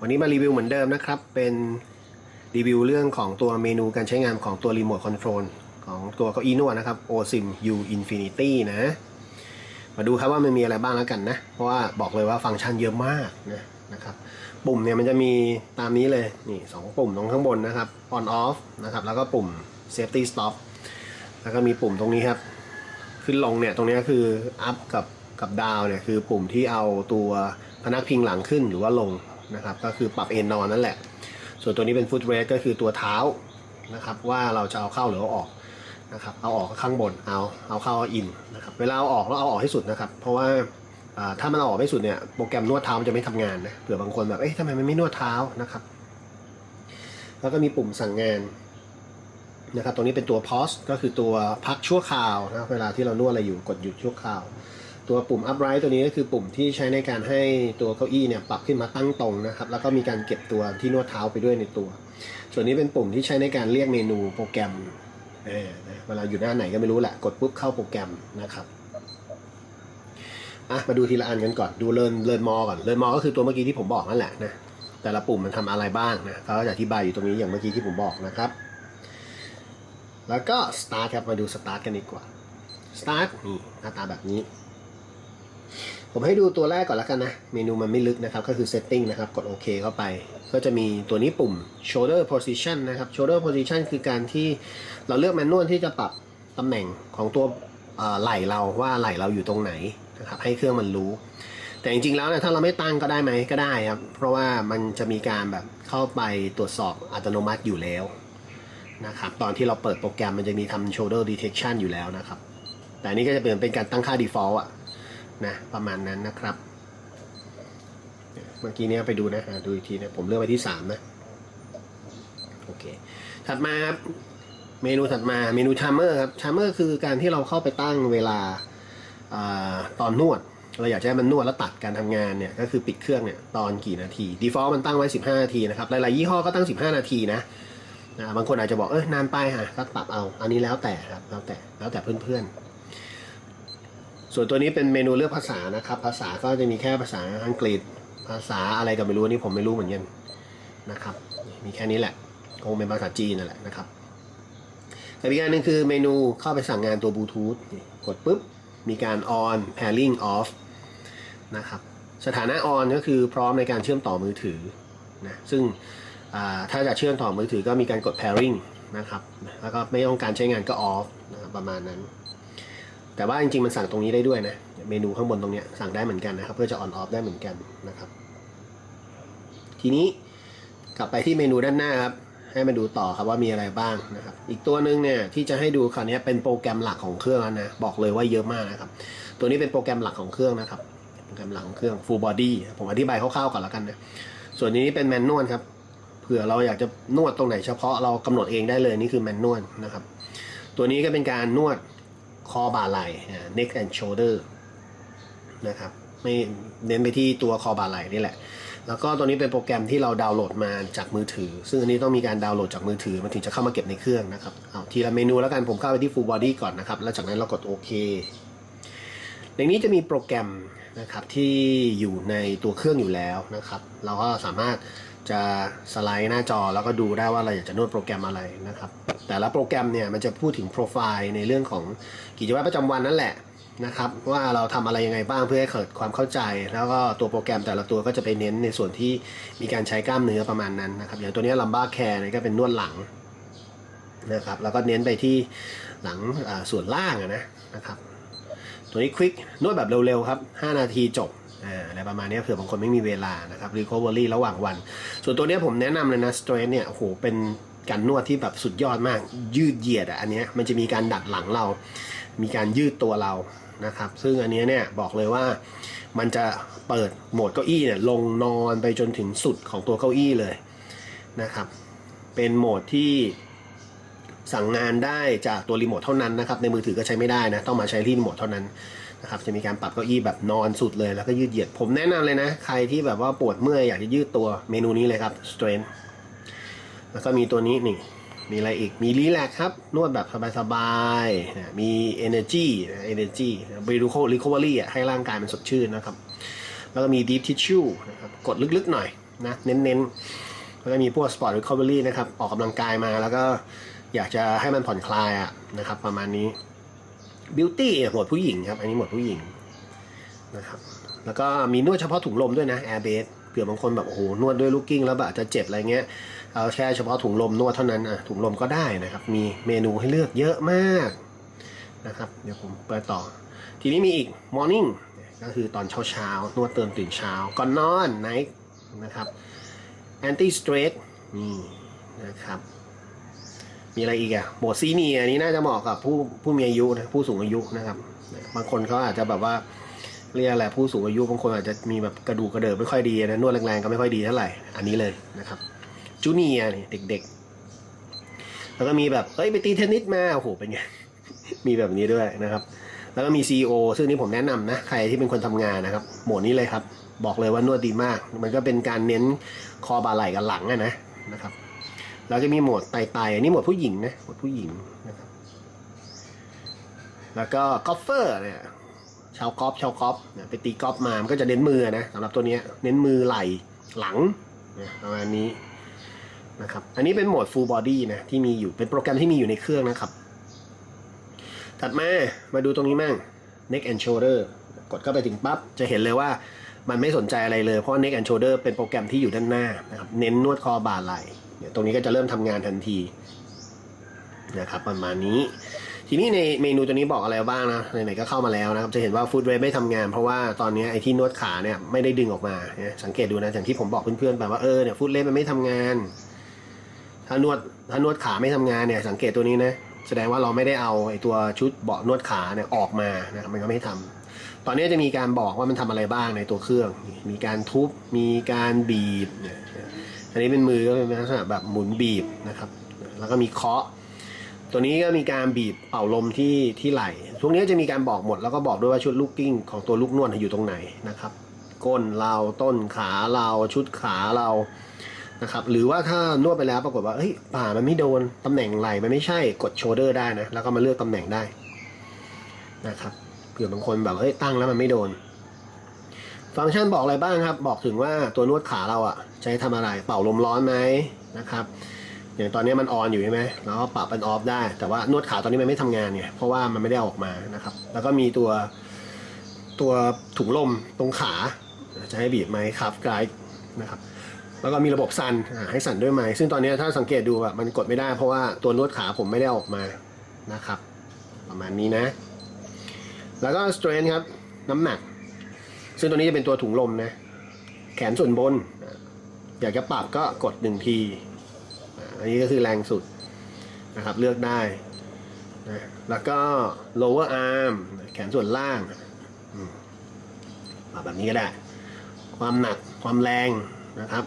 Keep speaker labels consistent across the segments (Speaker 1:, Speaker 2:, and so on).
Speaker 1: วันนี้มารีวิวเหมือนเดิมนะครับ เป็นรีวิวเรื่องของตัวเมนูการใช้งานของตัวรีโมทคอนโทรลของตัวเก้าอี้นวดนะครับ OSIM U Infinity นะ มาดูครับว่ามันมีอะไรบ้างแล้วกันนะ เพราะว่าบอกเลยว่าฟังก์ชันเยอะมากนะนะครับ ปุ่มเนี่ยมันจะมีตามนี้เลย นี่สองปุ่มตรงข้างบนนะครับ on off นะครับ แล้วก็ปุ่ม safety stop แล้วก็มีปุ่มตรงนี้ครับ ขึ้นลงเนี่ย ตรงนี้คือ up กับกับ down เนี่ย คือปุ่มที่เอาตัวพนักพิงหลังขึ้นหรือว่าลง นะครับ ก็คือปรับเอนนอนนั่นแหละ ส่วนตัวนี้เป็น foot rest ก็คือตัวเท้านะครับว่าเราจะเอาเข้าหรือเอาออกนะครับเอาออกก็ข้างบนเอาเอาเข้าเอาอินนะครับเวลาเอาออกแล้วเอาออกให้สุดนะครับ เพราะว่าถ้ามันเอาออกไม่สุดเนี่ยโปรแกรมนวดเท้ามันจะไม่ทำงานนะเผื่อบางคนแบบเอ๊ะทำไมมันไม่นวดเท้านะครับ แล้วก็มีปุ่มสั่งงานนะครับตรงนี้เป็นตัว pause ก็คือตัวพักชั่วคราวนะเวลาที่เรานวดอะไรอยู่กดหยุดชั่วคราว ตัวปุ่ม upright ตัวนี้ก็คือปุ่มที่ใช้ในการให้ตัวเก้าอี้เนี่ยปรับขึ้นมาตั้งตรงนะครับ แล้วก็มีการเก็บตัวที่นวดเท้าไปด้วยในตัว ส่วนนี้เป็นปุ่มที่ใช้ในการเรียกเมนูโปรแกรมเออนะเวลาอยู่หน้าไหนก็ไม่รู้แหละ กดปุ๊บเข้าโปรแกรมนะครับอะมาดูทีละอันกันก่อนดูเลินเลินมอก่อนเลินมอก็คือตัวเมื่อกี้ที่ผมบอกนั่นแหละนะแต่ละปุ่มมันทำอะไรบ้างนะเขาจะอธิบายอยู่ตรงนี้อย่างเมื่อกี้ที่ผมบอกนะครับ แล้วก็ start ครับมาดู start กันดีกว่า start นี่หน้าตาแบบนี้ ผมให้ดูตัวแรกก่อนแล้วกันนะ เมนูมันไม่ลึกนะครับ ก็คือ setting นะครับ กดโอเคเข้าไป ก็จะมีตัวนี้ปุ่ม shoulder position นะครับ shoulder position คือการที่เราเลือกแมนนวลที่จะปรับตำแหน่งของตัวไหล่เราว่าไหล่เราอยู่ตรงไหนนะครับ ให้เครื่องมันรู้ แต่จริงๆแล้วเนี่ยถ้าเราไม่ตั้งก็ได้ไหมก็ได้ครับ เพราะว่ามันจะมีการแบบเข้าไปตรวจสอบอัตโนมัติอยู่แล้วนะครับ ตอนที่เราเปิดโปรแกรมมันจะมีทำ shoulder detection อยู่แล้วนะครับ แต่อันนี้ก็จะเป็นเป็นการตั้งค่า default อะ นะประมาณนั้นนะครับ เมื่อกี้เนี้ยไปดูนะอะดูอีกทีนะผมเลือกไปที่3นะโอเคถัดมาครับเมนูถัดมาเมนู timer ครับ timer คือการที่เราเข้าไปตั้งเวลาอตอนนวด เราอยากจะให้มันนวดแล้วตัดการทำงานเนี่ยก็คือปิดเครื่องเนี่ยตอนกี่นาที default มันตั้งไว้ 15 นาทีนะครับหลายๆยี่ห้อก็ตั้ง 15 นาทีนะนะบางคนอาจจะบอกเออนานไปฮะก็ปรับเอา อันนี้แล้วแต่ครับแล้วแต่แล้วแต่เพื่อนๆ ส่วนตัวนี้เป็นเมนูเลือกภาษานะครับ ภาษาก็จะมีแค่ภาษาอังกฤษ ภาษาอะไรก็ไม่รู้นี่ผมไม่รู้เหมือนกันนะครับ มีแค่นี้แหละคงเป็นภาษาจีนนั่นแหละนะครับแต่อีกอย่างหนึ่งคือเมนูเข้าไปสั่งงานตัวบลูทูธกดปุ๊บ มีการ on pairing off นะครับสถานะ on ก็คือพร้อมในการเชื่อมต่อมือถือนะซึ่งถ้าจะเชื่อมต่อมือถือก็มีการกด pairing นะครับแล้วก็ไม่ต้องการใช้งานก็ off นะรประมาณนั้น แต่ว่าจริงๆมันสั่งตรงนี้ได้ด้วยนะ เมนูข้างบนตรงนี้สั่งได้เหมือนกันนะครับ เพื่อจะ on off ได้เหมือนกันนะครับ ทีนี้กลับไปที่เมนูด้านหน้าครับ ให้มาดูต่อครับว่ามีอะไรบ้างนะครับ อีกตัวหนึ่งเนี่ยที่จะให้ดูคราวนี้เป็นโปรแกรมหลักของเครื่องนะ บอกเลยว่าเยอะมากนะครับ ตัวนี้เป็นโปรแกรมหลักของเครื่องนะครับ โปรแกรมหลักของเครื่อง full body ผมอธิบายคร่าวๆก่อนแล้วกันนะ ส่วนนี้เป็นแมนนวลครับ เผื่อเราอยากจะนวดตรงไหนเฉพาะเรากำหนดเองได้เลยนี่คือแมนนวลนะครับ ตัวนี้ก็เป็นการนวด คอบ่าไหล่อ่า neck and shoulder นะครับไม่เน้นไปที่ตัวคอบ่าไหล่นี่แหละ แล้วก็ตัวนี้เป็นโปรแกรมที่เราดาวน์โหลดมาจากมือถือ ซึ่งอันนี้ต้องมีการดาวน์โหลดจากมือถือมันถึงจะเข้ามาเก็บในเครื่องนะครับเอาทีละเมนูแล้วกันผมเข้าไปที่ full body ก่อนนะครับ แล้วจากนั้นเรากดโอเคในนี้จะมีโปรแกรมนะครับที่อยู่ในตัวเครื่องอยู่แล้วนะครับ เราก็สามารถ จะสไลด์หน้าจอแล้วก็ดูได้ว่าเราอยากจะนวดโปรแกรมอะไรนะครับ แต่ละโปรแกรมเนี่ยมันจะพูดถึงโปรไฟล์ในเรื่องของกิจวัตรประจำวันนั่นแหละนะครับ ว่าเราทำอะไรยังไงบ้างเพื่อให้เกิดความเข้าใจ แล้วก็ตัวโปรแกรมแต่ละตัวก็จะไปเน้นในส่วนที่มีการใช้กล้ามเนื้อประมาณนั้นนะครับ อย่างตัวนี้ลัมบ้าแคร์นี่ก็เป็นนวดหลังนะครับแล้วก็เน้นไปที่หลังส่วนล่างนะนะครับ ตัวนี้ควิกนวดแบบเร็วๆครับ 5 นาทีจบ อะไรประมาณนี้เผื่อบางคนไม่มีเวลานะครับ recovery ระหว่างวัน ส่วนตัวนี้ผมแนะนำเลยนะ strength เนี่ยโหเป็นการนวดที่แบบสุดยอดมาก ยืดเหยียดอะอันนี้มันจะมีการดัดหลังเรา มีการยืดตัวเรานะครับ ซึ่งอันนี้เนี่ยบอกเลยว่ามันจะเปิดโหมดเก้าอี้เนี่ยลงนอนไปจนถึงสุดของตัวเก้าอี้เลยนะครับ เป็นโหมดที่สั่งงานได้จากตัวรีโมทเท่านั้นนะครับ ในมือถือก็ใช้ไม่ได้นะ ต้องมาใช้รีโมทเท่านั้น นะครับจะมีการปรับเก้าอี้แบบนอนสุดเลยแล้วก็ยืดเหยียด ผมแนะนำเลยนะ ใครที่แบบว่าปวดเมื่อยอยากจะยืดตัวเมนูนี้เลยครับ strength แล้วก็มีตัวนี้นี่มีอะไรอีก มีรีแลกครับ นวดแบบสบายๆนะมี energy energy recovery อะให้ร่างกายมันสดชื่นนะครับ แล้วก็มี deep tissue นะครับ กดลึกๆหน่อยนะ เน้นๆ แล้วก็มีพวก Sport Recovery นะครับ ออกกำลังกายมาแล้วก็อยากจะให้มันผ่อนคลายอะนะครับ ประมาณนี้ Beauty หมวดผู้หญิงครับ อันนี้หมวดผู้หญิงนะครับ แล้วก็มีนวดเฉพาะถุงลมด้วยนะ Air Base เผื่อบางคนแบบโอ้โหนวดด้วยลูกกิ้งแล้วแบบจะเจ็บอะไรเงี้ยเอาแค่เฉพาะถุงลมนวดเท่านั้นอะถุงลมก็ได้นะครับ มีเมนูให้เลือกเยอะมากนะครับ เดี๋ยวผมไปต่อ ทีนี้มีอีก morning ก็คือตอนเช้าเช้านวดเติมตื่นเช้าก่อนนอน night นะครับ anti stress นี่นะครับ มีอะไรอีกอะโหมดซีเนียนี้น่าจะเหมาะกับผู้ผู้มีอายุนะผู้สูงอายุนะครับ บางคนเขาอาจจะแบบว่าเรียกอะไรผู้สูงอายุบางคนอาจจะมีแบบกระดูกกระเดิบไม่ค่อยดีนะนวดแรงๆก็ไม่ค่อยดีเท่าไหร่อันนี้เลยนะครับจูเนียนี่เด็ก ๆ แล้วก็มีแบบเฮ้ยไปตีเทนนิสมาโอ้โหเป็นไงมีแบบนี้ด้วยนะครับ แล้วก็มี CEO ซึ่งนี่ผมแนะนำนะใครที่เป็นคนทำงานนะครับโหมดนี้เลยครับ บอกเลยว่านวดดีมาก มันก็เป็นการเน้นคอบ่าไหล่กับหลังอะนะนะครับ แล้วจะมีโหมดไตๆอันนี้โหมดผู้หญิงนะโหมดผู้หญิงนะครับแล้วก็กอล์ฟเฟอร์เนี่ยชาวกอล์ฟชาวกอล์ฟเนี่ยไปตีกอล์ฟมามันก็จะเน้นมือนะสำหรับตัวนี้เน้นมือไหล่หลังนี่ยประมาณนี้นะครับอันนี้เป็นโหมด full body นะที่มีอยู่เป็นโปรแกรมที่มีอยู่ในเครื่องนะครับ ถัดมามาดูตรงนี้มั่ง neck and shoulder กดเข้าไปถึงปั๊บจะเห็นเลยว่ามันไม่สนใจอะไรเลยเพราะ neck and shoulder เป็นโปรแกรมที่อยู่ด้านหน้านะครับเน้นนวดคอบ่าไหล่ เนี่ยตรงนี้ก็จะเริ่มทำงานทันทีนะครับประมาณนี้ ทีนี้ในเมนูตัวนี้บอกอะไรบ้างนะไหนๆก็เข้ามาแล้วนะครับจะเห็นว่าฟู้ดเรไม่ทำงาน เพราะว่าตอนนี้ไอ้ที่นวดขาเนี่ยไม่ได้ดึงออกมา สังเกตดูนะอย่างที่ผมบอกเพื่อนๆไปว่าเออเนี่ยฟู้ดเรมันไม่ทำงาน ถ้านวดถ้านวดขาไม่ทำงานเนี่ยสังเกตตัวนี้นะแสดงว่าเราไม่ได้เอาไอ้ตัวชุดเบาะนวดขาเนี่ยออกมานะครับมันก็ไม่ทำตอนนี้จะมีการบอกว่ามันทำอะไรบ้างในตัวเครื่อง มีการทุบมีการบีบ อันนี้เป็นมือก็เป็นลักษณะแบบหมุนบีบนะครับ แล้วก็มีเคาะ ตัวนี้ก็มีการบีบเป่าลมที่ที่ไหล่ทุกนี้จะมีการบอกหมด แล้วก็บอกด้วยว่าชุดลูกกิ้งของตัวลูกนวดอยู่ตรงไหนนะครับ ก้นเราต้นขาเราชุดขาเรานะครับหรือว่าถ้านวดไปแล้วปรากฏว่าเฮ้ยป่ามันไม่โดนตำแหน่งไหล่มันไม่ใช่กดโชเดอร์ได้นะแล้วก็มาเลือกตำแหน่งได้นะครับเผื่อบางคนแบบเฮ้ยตั้งแล้วมันไม่โดน ฟังก์ชันบอกอะไรบ้างครับ บอกถึงว่าตัวนวดขาเราอะใช้ทำอะไร เป่าลมร้อนไหมนะครับ อย่างตอนนี้มันออนอยู่ใช่ไหมแล้วก็ปรับเป็นออฟได้ แต่ว่านวดขาตอนนี้มันไม่ทำงานเนี่ย เพราะว่ามันไม่ได้ออกมานะครับ แล้วก็มีตัวตัวถุงลมตรงขา จะให้บีบไหมครับกด์นะครับ แล้วก็มีระบบสั่นให้สั่นด้วยไหมซึ่งตอนนี้ถ้าสังเกตดูอะมันกดไม่ได้เพราะว่าตัวนวดขาผมไม่ได้ออกมานะครับ ประมาณนี้นะ แล้วก็ strength ครับ น้ำหนัก ซึ่งตัวนี้จะเป็นตัวถุงลมนะ แขนส่วนบน อยากจะปรับก็กดหนึ่งที อันนี้ก็คือแรงสุดนะครับ เลือกได้นะแล้วก็ lower arm แขนส่วนล่างปรับแบบนี้ก็ได้ ความหนักความแรงนะครับ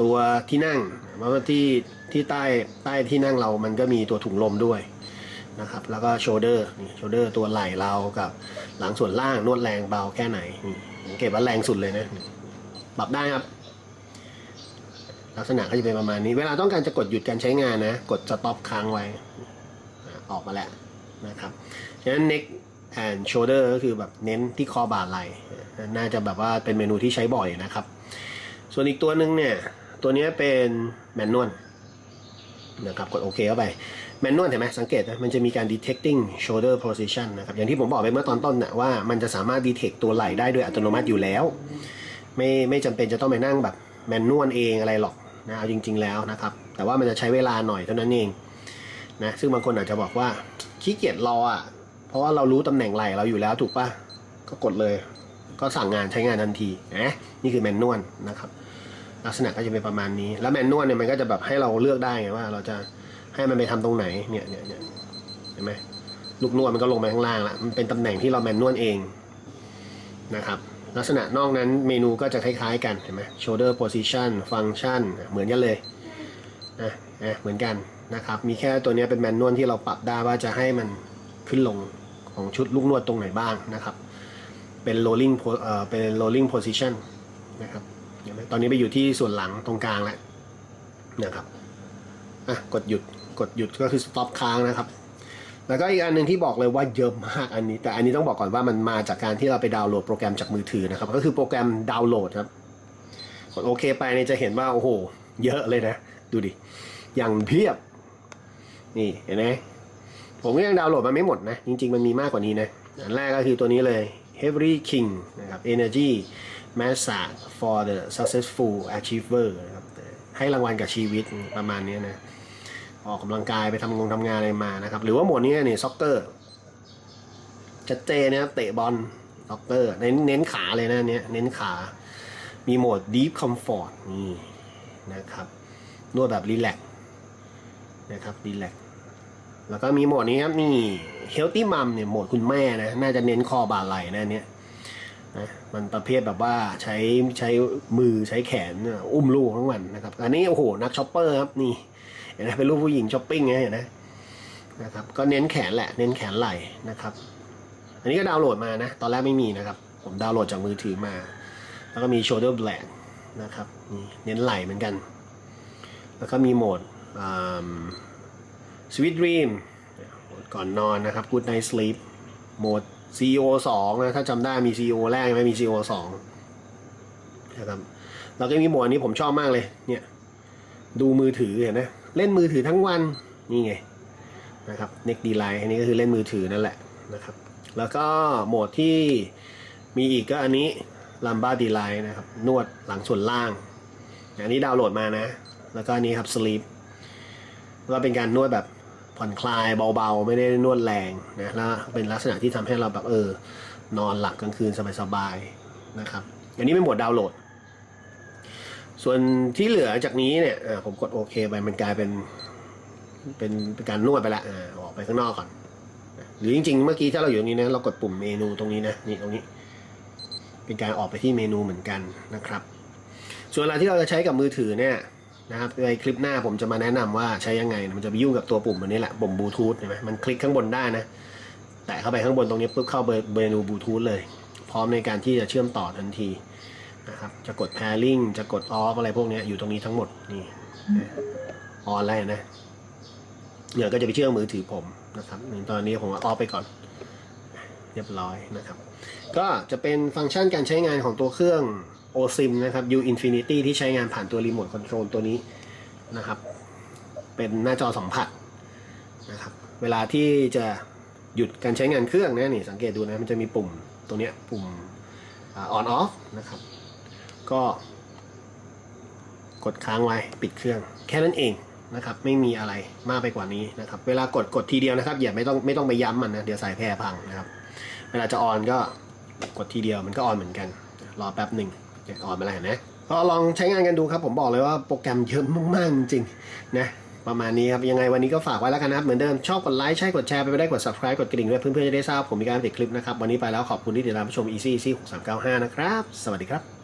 Speaker 1: ตัวที่นั่งเพราะว่าที่ที่ใต้ใต้ที่นั่งเรามันก็มีตัวถุงลมด้วย นะครับ แล้วก็ shoulder นี่ shoulder ตัวไหล่เรากับหลังส่วนล่างนวดแรงเบาแค่ไหนสังเกตว่าแรงสุดเลยนะปรับได้ครับ ลักษณะก็จะเป็นประมาณนี้ เวลาต้องการจะกดหยุดการใช้งานนะ กด stop ค้างไว้ออกมาแล้วนะครับฉะนั้น neck and shoulder ก็คือแบบเน้นที่คอบ่าไหล่น่าจะแบบว่าเป็นเมนูที่ใช้บ่อยนะครับ ส่วนอีกตัวหนึ่งเนี่ย ตัวนี้เป็นแมนนวลนะครับ กดโอเคเข้าไป แมนนวลเห็นไหมสังเกตนะมันจะมีการ detecting shoulder position นะครับอย่างที่ผมบอกไปเมื่อตอนต้นนะว่ามันจะสามารถ detect ตัวไหล่ได้โดยอัตโนมัติอยู่แล้ว ไม่ไม่จำเป็นจะต้องไปนั่งแบบแมนนวลเองอะไรหรอกนะเอาจริง ๆแล้วนะครับ แต่ว่ามันจะใช้เวลาหน่อยเท่านั้นเองนะซึ่งบางคนอาจจะบอกว่าขี้เกียจรออะเพราะว่าเรารู้ตำแหน่งไหล่เราอยู่แล้วถูกปะก็กดเลย ก็สั่งงานใช้งานทันทีนะนี่คือแมนนวลนะครับ ลักษณะก็จะเป็นประมาณนี้ แล้วแมนนวลเนี่ยมันก็จะแบบให้เราเลือกได้ไงว่าเราจะ ให้มันไปทำตรงไหนเนี่ยเนี่ยเนี่ยเห็นไหมลูกนวดมันก็ลงไปข้างล่างละมันเป็นตำแหน่งที่เราแมนนวลเองนะครับ ลักษณะนอกนั้นเมนูก็จะคล้ายๆกันเห็นไหม shoulder position function เหมือนกันเลยนะนะเหมือนกันนะครับ มีแค่ตัวนี้เป็นแมนนวลที่เราปรับได้ว่าจะให้มันขึ้นลงของชุดลูกนวดตรงไหนบ้างนะครับ เป็น rolling เอ่อเป็น rolling position นะครับเห็นไหมตอนนี้ไปอยู่ที่ส่วนหลังตรงกลางแล้วนะครับอะกดหยุด กดหยุดก็คือ stop ค้างนะครับ แล้วก็อีกอันหนึ่งที่บอกเลยว่าเยอะมากอันนี้ แต่อันนี้ต้องบอกก่อนว่ามันมาจากการที่เราไปดาวน์โหลดโปรแกรมจากมือถือนะครับ ก็คือโปรแกรมดาวน์โหลดครับ กดโอเคไปเนี่ยจะเห็นว่าโอ้โห เยอะเลยนะ ดูดิ อย่างเพียบ นี่เห็นไหมผมก็ยังดาวน์โหลดมันไม่หมดนะ จริง ๆ มันมีมากกว่านี้นะ อันแรกก็คือตัวนี้เลย Heavy King นะครับ Energy Massage for the Successful Achiever นะครับให้รางวัลกับชีวิตประมาณนี้นะ ออกกำลังกายไปทำงงทำงานอะไรมานะครับ หรือว่าโหมดนี้เนี่ยซ็อกเกอร์ชัดเจนนะเตะบอลซ็อกเกอร์เน้นเน้นขาเลยนะเนี้ยเน้นขา มีโหมด Deep Comfort นี่นะครับนวดแบบรีแลกนะครับรีแลกแล้วก็มีโหมดนี้ครับนี่ Healthy Mum เนี่ยโหมดคุณแม่นะน่าจะเน้นคอบ่าไหล่นะอันเนี้ยนะมันประเภทแบบว่าใช้ใช้มือใช้แขนอุ้มลูกทั้งวันนะครับ อันนี้โอ้โหนักช็อปเปอร์ครับนี่ เห็นไหมเป็นรูปผู้หญิงช้อปปิ้งไงเห็นไหมนะครับก็เน้นแขนแหละเน้นแขนไหล่นะครับ อันนี้ก็ดาวน์โหลดมานะ ตอนแรกไม่มีนะครับ ผมดาวน์โหลดจากมือถือมา แล้วก็มี shoulder blade นะครับนี่เน้นไหล่เหมือนกัน แล้วก็มีโหมดอ่า sweet dream โหมดก่อนนอนนะครับ good night sleep โหมด CEO 2นะถ้าจำได้มี CEO แรกไม่มี CEO 2นะครับแล้วก็มีโหมดอันนี้ผมชอบมากเลยเนี่ยดูมือถือเห็นไหม เล่นมือถือทั้งวันนี่ไงนะครับ Neck D Line อันนี้ก็คือเล่นมือถือนั่นแหละนะครับ แล้วก็โหมดที่มีอีกก็อันนี้ Lumbar D Line นะครับ นวดหลังส่วนล่าง อันนี้ดาวน์โหลดมานะ แล้วก็อันนี้ครับ Sleep ก็เป็นการนวดแบบผ่อนคลายเบาๆ ไม่ได้นวดแรงนะแล้วเป็นลักษณะที่ทำให้เราแบบเออนอนหลับกลางคืนสบายๆนะครับ อันนี้เป็นโหมดดาวน์โหลด ส่วนที่เหลือจากนี้เนี่ยผมกดโอเคไปมันกลายเป็น เป็นเป็นการนวดไปละออกไปข้างนอกก่อน หรือจริงๆ เมื่อกี้ถ้าเราอยู่ตรงนี้นะเรากดปุ่มเมนูตรงนี้นะนี่ตรงนี้ เป็นการออกไปที่เมนูเหมือนกันนะครับ ส่วนเวลาที่เราจะใช้กับมือถือเนี่ยนะครับในคลิปหน้าผมจะมาแนะนำว่าใช้ยังไง มันจะไปยุ่งกับตัวปุ่มอันนี้แหละปุ่มบลูทูธเห็นไหมมันคลิกข้างบนได้นะ แตะเข้าไปข้างบนตรงนี้ปุ๊บเข้าเมนูบลูทูธเลย พร้อมในการที่จะเชื่อมต่อทันที นะครับ จะกด pairing จะกด off อะไรพวกนี้อยู่ตรงนี้ทั้งหมดนี่ออนแล้วนะเดี๋ยวก็จะไปเชื่อมมือถือผมนะครับตอนนี้ผมว่า off ไปก่อน เรียบร้อยนะครับ ก็จะเป็นฟังก์ชันการใช้งานของตัวเครื่อง OSIM นะครับ U Infinity ที่ใช้งานผ่านตัวรีโมทคอนโทรลตัวนี้นะครับ เป็นหน้าจอสัมผัสนะครับ เวลาที่จะหยุดการใช้งานเครื่องนะนี่สังเกตดูนะ มันจะมีปุ่มตัวเนี้ยปุ่ม on off นะครับ ก็กดค้างไว้ปิดเครื่อง แค่นั้นเองนะครับไม่มีอะไรมากไปกว่านี้นะครับ เวลากดกดทีเดียวนะครับอย่าไม่ต้องไม่ต้องไปย้ำมันนะเดี๋ยวสายแพร่พังนะครับ เวลาจะออนก็กดทีเดียวมันก็ออนเหมือนกัน รอแป๊บหนึ่งเนี่ยออนมาแล้วเห็นไหมก็ลองใช้งานกันดูครับ ผมบอกเลยว่าโปรแกรมเยอะมากๆจริงนะประมาณนี้ครับ ยังไงวันนี้ก็ฝากไว้แล้วกันนะครับเหมือนเดิม ชอบกดไลค์ใช่กดแชร์ไปไม่ได้กด subscribe กดกระดิ่งด้วยเพื่อนๆจะได้ทราบผมมีการติดคลิปนะครับวันนี้ไปแล้วขอบคุณที่ติดตามชม easy easy 6395นะครับสวัสดีครับ